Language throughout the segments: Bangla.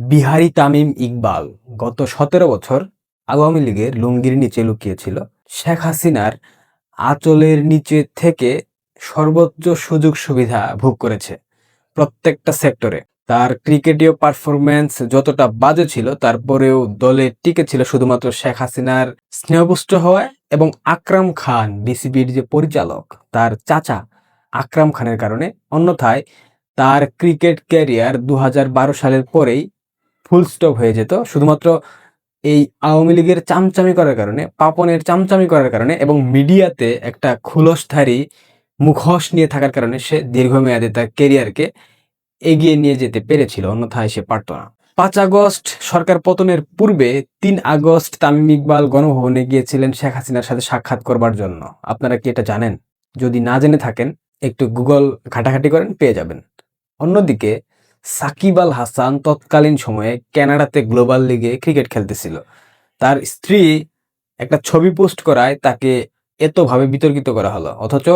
বিহারি তামিম ইকবাল গত সতেরো বছর আওয়ামী লীগের লুঙ্গির নিচে লুকিয়েছিল। শেখ হাসিনার আঁচলের নিচে থেকে সর্বোচ্চ সুযোগ সুবিধা ভোগ করেছে প্রত্যেকটা সেক্টরে। তার ক্রিকেটীয় পারফরম্যান্স যতটা বাজে ছিল, তারপরেও দলে টিকে ছিল শুধুমাত্র শেখ হাসিনার স্নেহপুষ্ট হওয়ায় এবং আকরাম খান, বিসিবির যে পরিচালক, তার চাচা আকরাম খানের কারণে। অন্যথায় তার ক্রিকেট ক্যারিয়ার দু হাজার বারো সালের পরেই ফুল স্টপ হয়ে যেত। শুধুমাত্র এই আওয়ামী লীগের চামচামি করার কারণে, পাপনের চামচামি করার কারণে এবং মিডিয়াতে একটা খুলসধারী মুখোশ নিয়ে থাকার কারণে সে দীর্ঘমেয়াদে তার কেরিয়ারকে এগিয়ে নিয়ে যেতে পেরেছিল, অন্যথায় সে পারত না। পাঁচ আগস্ট সরকার পতনের পূর্বে তিন আগস্ট তামিম ইকবাল গণভবনে গিয়েছিলেন শেখ হাসিনার সাথে সাক্ষাৎ করবার জন্য। আপনারা কি এটা জানেন? যদি না জেনে থাকেন, একটু গুগল ঘাটাঘাটি করেন, পেয়ে যাবেন। অন্যদিকে সাকিব আল হাসান তৎকালীন সময়ে ক্যানাডাতে গ্লোবাল লিগে ক্রিকেট খেলতেছিল। তার স্ত্রী একটা ছবি পোস্ট করায় তাকে এতভাবে বিতর্কিত করা হলো। অথচ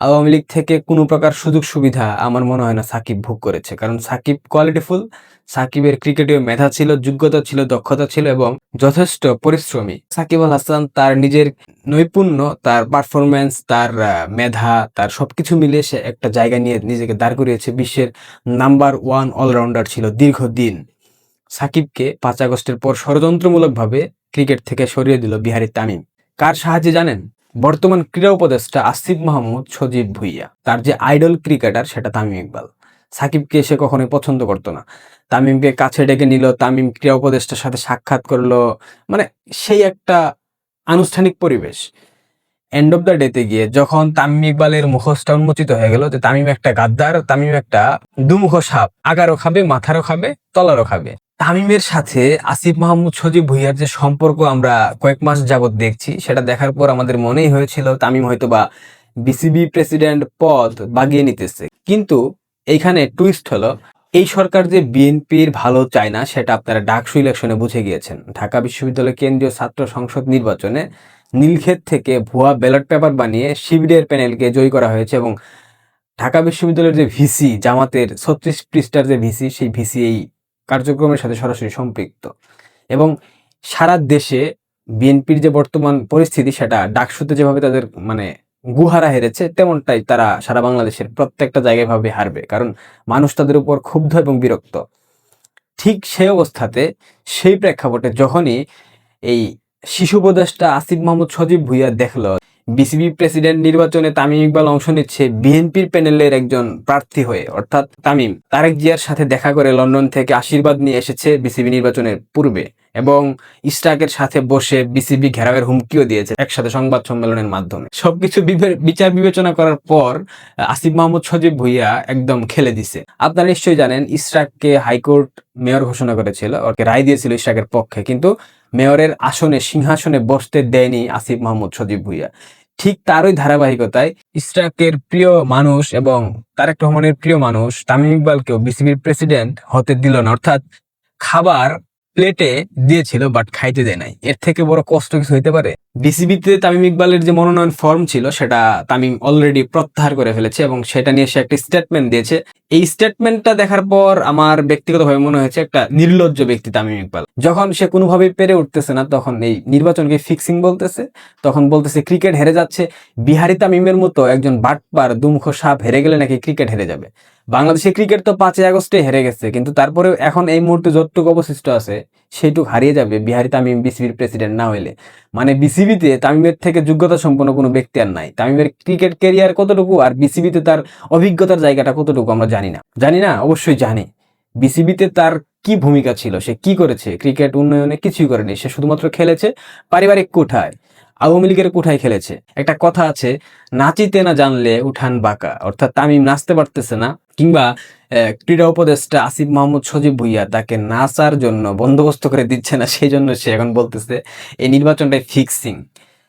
আওয়ামী লীগ থেকে কোনো প্রকার সুযোগ সুবিধা আমার মনে হয় না সাকিব ভোগ করেছে। কারণ সাকিব কোয়ালিটিফুল সাকিবের ক্রিকেটীয় মেধা ছিল, যোগ্যতা ছিল, দক্ষতা ছিল এবং যথেষ্ট পরিশ্রমী। সাকিব আল হাসান তার নিজের নৈপুণ্য, তার পারফরম্যান্স তার মেধা, তার সবকিছু মিলিয়ে সে একটা জায়গা নিয়ে নিজেকে দাঁড় করিয়েছে। বিশ্বের নাম্বার ওয়ান অলরাউন্ডার ছিল দীর্ঘদিন। সাকিবকে পাঁচ আগস্টের পর ষড়যন্ত্রমূলকভাবে ক্রিকেট থেকে সরিয়ে দিল বিহারি তামিম। কার সাহায্যে জানেন? বর্তমান ক্রীড়া উপদেষ্টা আসিফ মাহমুদ সজীব ভুইয়া। তার যে আইডল ক্রিকেটার, সেটা তামিম ইকবাল। সাকিবকে সে কখনোই পছন্দ করতো না। তামিমকে কাছে ডেকে নিল, তামিম ক্রীড়া উপদেষ্টার সাথে সাক্ষাৎ করল। মানে সেই একটা আনুষ্ঠানিক পরিবেশ। এন্ড অফ দ্য ডেতে গিয়ে যখন তামিম ইকবালের মুখোশটা উন্মোচিত হয়ে গেল যে তামিম একটা গাদ্দার, তামিম একটা দুমুখ সাপ, আগারও খাবে, মাথারও খাবে, তলারও খাবে। তামিমের সাথে আসিফ মাহমুদ সজীব ভুইয়ার যে সম্পর্ক আমরা কয়েক মাস যাবত দেখছি, সেটা দেখার পর আমাদের মনেই হয়েছিল তামিম হয়তো বা বিসিবি প্রেসিডেন্ট পদ বাগিয়ে নিতেছে। কিন্তু এইখানে টুইস্ট হলো, এই সরকার যে বিএনপির ভালো চায় না, সেটা আপনারা ডাকসু ইলেকশনে বুঝে গিয়েছেন। ঢাকা বিশ্ববিদ্যালয় কেন্দ্রীয় ছাত্র সংসদ নির্বাচনে নীলক্ষেত থেকে ভুয়া ব্যালট পেপার বানিয়ে শিবিরের প্যানেলকে জয়ী করা হয়েছে এবং ঢাকা বিশ্ববিদ্যালয়ের যে ভিসি, জামাতের ছত্রিশ পৃষ্ঠার যে ভিসি, সেই ভিসি এই কার্যক্রমের সাথে সরাসরি সম্পৃক্ত। এবং সারা দেশে বিএনপির যে বর্তমান পরিস্থিতি, সেটা ডাকসুতে যেভাবে তাদের মানে গুহারা হেরেছে, তেমনটাই তারা সারা বাংলাদেশের প্রত্যেকটা জায়গায় ভাবে হারবে। কারণ মানুষ তাদের উপর ক্ষুব্ধ এবং বিরক্ত। ঠিক সেই অবস্থাতে, সেই প্রেক্ষাপটে যখনই এই শিশু উপদেষ্টা আসিফ মাহমুদ সজীব ভুইয়া দেখল বিসিবি প্রেসিডেন্ট নির্বাচনে তামিম ইকবাল অংশ নিচ্ছে বিএনপির প্যানেলের একজন প্রার্থী হয়ে, অর্থাৎ তামিম। তারেক জিয়ার সাথে দেখা করে লন্ডন থেকে আশীর্বাদ নিয়ে এসেছে বিসিবি নির্বাচনের পূর্বে। এবং ইস্টাকের সাথে বসে বিসিবি ঘেরাওয়ের হুমকিও দিয়েছে একসাথে সংবাদ সম্মেলনের মাধ্যমে। সবকিছু বিচার বিবেচনা করার পর আসিফ মাহমুদ সজীব ভুইয়া একদম খেলে দিছে। আপনারা নিশ্চয়ই জানেন, ইস্টাককে হাইকোর্ট মেয়র ঘোষণা করেছিল ওকে রায় দিয়েছিল ইস্টাকের পক্ষে, কিন্তু মেয়রের আসনে, সিংহাসনে বসতে দেয়নি আসিফ মাহমুদ সজীব ভুইয়া। ঠিক তারই ধারাবাহিকতায় ইস্টাকের প্রিয় মানুষ এবং তারেক রহমানের প্রিয় মানুষ তামিম ইকবালকেও বিসিবির প্রেসিডেন্ট হতে দিল না। অর্থাৎ খাবার প্লেটে দিয়েছিল বাট খাইতে দেয় নাই। এর থেকে বড় কষ্ট কিছু হইতে পারে? বিসিবিতে তামিম ইকবালের যে মনোনয়ন ফর্ম ছিল, সেটা তামিম অলরেডি প্রত্যাহার করে ফেলেছে এবং সেটা নিয়ে সে একটা স্টেটমেন্ট দিয়েছে। এই স্টেটমেন্টটা দেখার পর আমার ব্যক্তিগতভাবে মনে হয়েছে একটা নির্লজ্জ ব্যক্তি তামিম ইকবাল। যখন সে কোনোভাবেই পেরে উঠতেছে না, তখন এই নির্বাচনকে ফিক্সিং বলতেছে, তখন বলতেছে ক্রিকেট হেরে যাচ্ছে। বিহারি তামিমের মতো একজন বাটপার দুমুখ সাপ হেরে গেলে নাকি ক্রিকেট হেরে যাবে। বাংলাদেশের ক্রিকেট তো পাঁচই আগস্টে হেরে গেছে, কিন্তু তারপরেও এখন এই মুহূর্তে যতটুকু অবশিষ্ট আছে সেইটুকু হারিয়ে যাবে বিহারি তামিম বিসিবির প্রেসিডেন্ট না হইলে। মানে বিসিবিতে তামিমের থেকে যোগ্যতা সম্পন্ন কোনো ব্যক্তি আর নাই। তামিমের ক্রিকেট ক্যারিয়ার কতটুকু আর বিসিবিতে তার অভিজ্ঞতার জায়গাটা কতটুকু আমরা জানি না। জানি না, অবশ্যই জানি। বিসিবিতে তার কি ভূমিকা ছিল? সে কি করেছে? ক্রিকেট উন্নয়নে কিছুই করেনি। সে শুধুমাত্র খেলেছে পারিবারিক কোঠায়, আওয়ামী লীগের কোঠায় খেলেছে। একটা কথা আছে, নাচিতে না জানলে উঠান বাঁকা। অর্থাৎ তামিম নাচতে পারতেছে না, কিংবা ক্রীড়া উপদেষ্টা আসিফ মাহমুদ সজীব ভুইয়া তাকে নাচার জন্য বন্দোবস্ত করে দিচ্ছে না, সেই জন্য সে এখন বলতেছে এই নির্বাচনটাই ফিক্সিং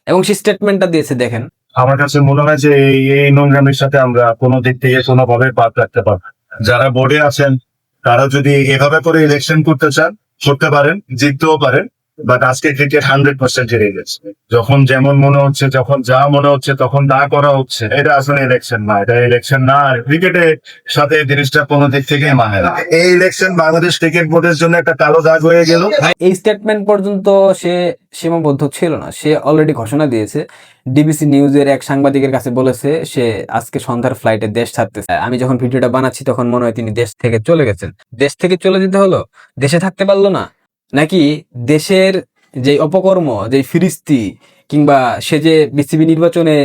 এবং সে স্টেটমেন্টটা দিয়েছে, দেখেন। আমার কাছে মনে হয় যে এই এই নোংরামির সাথে আমরা কোনো দিক থেকে কোনোভাবে বাদ রাখতে পারব যারা বোর্ডে আছেন, তারা যদি এভাবে করে ইলেকশন করতে চান, করতে পারেন, জিততেও পারেন। বাট আজকে ক্রিকেট হান্ড্রেড পার্সেন্ট হেরে গেছে। যখন যেমন মনে হচ্ছে, যখন যা মনে হচ্ছে, তখন তা করা হচ্ছে। এটা আসলে ইলেকশন না, এটা ইলেকশন না ক্রিকেটের সাথে জিনিসটা কোনো দিক থেকেই মানে না। এই ইলেকশন বাংলাদেশ ক্রিকেট বোর্ডের জন্য একটা কালো দাগ হয়ে গেল। এই স্টেটমেন্ট পর্যন্ত সে সীমাবদ্ধ ছিল না। সে অলরেডি ঘোষণা দিয়েছে। ডিবিসি নিউজের এক সাংবাদিকের কাছে বলেছে, সে আজকে সন্ধ্যার ফ্লাইটে দেশ ছাড়তেছে। আমি যখন ভিডিওটা বানাচ্ছি, তখন মনে হয় তিনি দেশ থেকে চলে গেছেন। দেশ থেকে চলে যেতে হলো? দেশে থাকতে পারল না? নাকি দেশের যে অপকর্ম, যে ফিরিস্তি, কিংবা সে যে বিসিবি নির্বাচনে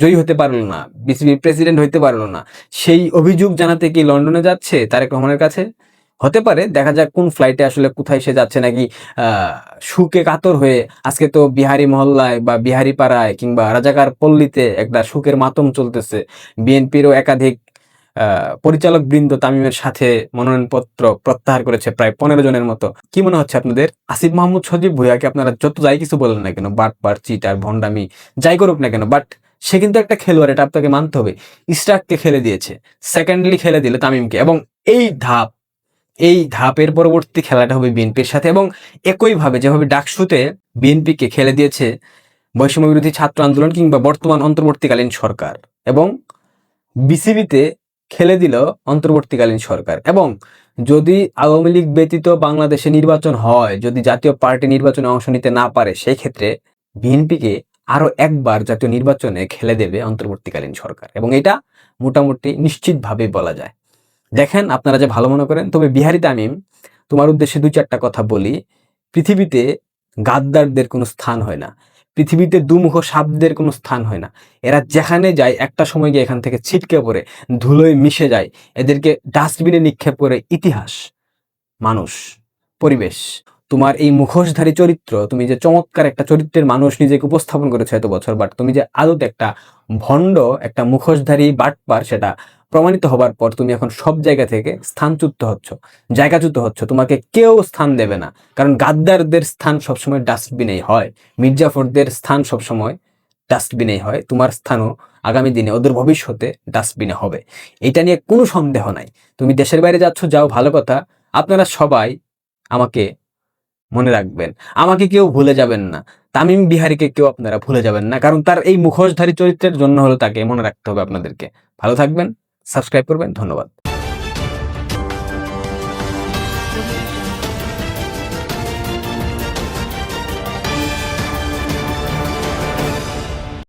জয়ী হতে পারল না, বিসিবি প্রেসিডেন্ট হইতে পারল না, সেই অভিযোগ জানাতে কি লন্ডনে যাচ্ছে তারেক রহমানের কাছে? হতে পারে, দেখা যাক কোন ফ্লাইটে আসলে কোথায় সে যাচ্ছে নাকি সুখে কাতর হয়ে আজকে তো বিহারি মহল্লায় বা বিহারি পাড়ায় কিংবা রাজাকার পল্লীতে একটা সুখের মাতম চলতেছে। বিএনপিরও একাধিক পরিচালক বৃন্দ তামিমের সাথে মনোনয়নপত্র প্রত্যাহার করেছে প্রায় পনেরো জনের মতো। কি মনে হচ্ছে আপনাদের? আসিফ মাহমুদ সজীব ভুইয়াকে আপনারা যত যাই কিছু বলেন না কেন, বাট পার চিটার, ভণ্ডামি, যাই করুক না কেন, বাট সে কিন্তু একটা খেলোয়াড়, এটা আপনাকে মানতে হবে। ইস্টাককে খেলে দিয়েছে সেকেন্ডলি খেলে দিল তামিমকে, এবং এই ধাপ, এই ধাপের পরবর্তী খেলাটা হবে বিএনপির সাথে, এবং একইভাবে যেভাবে ডাকসুতে বিএনপিকে খেলে দিয়েছে বৈষম্য বিরোধী ছাত্র আন্দোলন কিংবা বর্তমান অন্তর্বর্তীকালীন সরকার, এবং বিসিবিতে খেলে দিল অন্তর্বর্তীকালীন সরকার। এবং যদি আওয়ামী লীগ ব্যতীত বাংলাদেশে নির্বাচন হয়, যদি জাতীয় পার্টি নির্বাচনে অংশ নিতে না পারে সেই ক্ষেত্রে বিএনপিকে আরও একবার জাতীয় নির্বাচনে খেলে দেবে অন্তর্বর্তীকালীন সরকার। এবং এটা মোটামুটি নিশ্চিতভাবে বলা যায়। দেখেন আপনারা যে ভালো মনে করেন, তবে বিহারি তামিম, তোমার উদ্দেশ্যে দুই চারটা কথা বলি। পৃথিবীতে গাদ্দারদের কোনো স্থান হয় না। পৃথিবীতে দুমুখ শাব্দের কোনো স্থান হয় না। এরা যেখানে যায়, একটা সময় গিয়ে এখান থেকে ছিটকে পড়ে, ধুলোয় মিশে যায়। এদেরকে ডাস্টবিনে নিক্ষেপ করে ইতিহাস, মানুষ, পরিবেশ। তোমার এই মুখোশধারী চরিত্র, তুমি যে চমৎকার একটা চরিত্রের মানুষ নিজেকে উপস্থাপন করেছ এত বছর বাট তুমি যে আদতে একটা ভণ্ড, একটা মুখোশধারী বাটপার সেটা প্রমাণিত হবার পর তুমি এখন সব জায়গা থেকে স্থানচ্যুত হচ্ছ, জায়গাচ্যুত হচ্ছ, তোমাকে কেউ স্থান দেবে না। কারণ গাদ্দারদের স্থান সবসময় ডাস্টবিনেই হয়, মির্জাফরদের স্থান সবসময় ডাস্টবিনেই হয়, তোমার স্থানও আগামী দিনে ওদের ভবিষ্যতে ডাস্টবিনে হবে। এটা নিয়ে কোনো সন্দেহ নাই। তুমি দেশের বাইরে যাচ্ছ, যাও, ভালো কথা। আপনারা সবাই আমাকে মনে রাখবেন। আমাকে কেউ ভুলে যাবেন না। তামিম বিহারীকে কেউ আপনারা ভুলে যাবেন না। কারণ তার এই মুখোশধারী চরিত্রের জন্য হলো তাকে মনে রাখতে হবে আপনাদেরকে। ভালো থাকবেন, সাবস্ক্রাইব করবেন, ধন্যবাদ।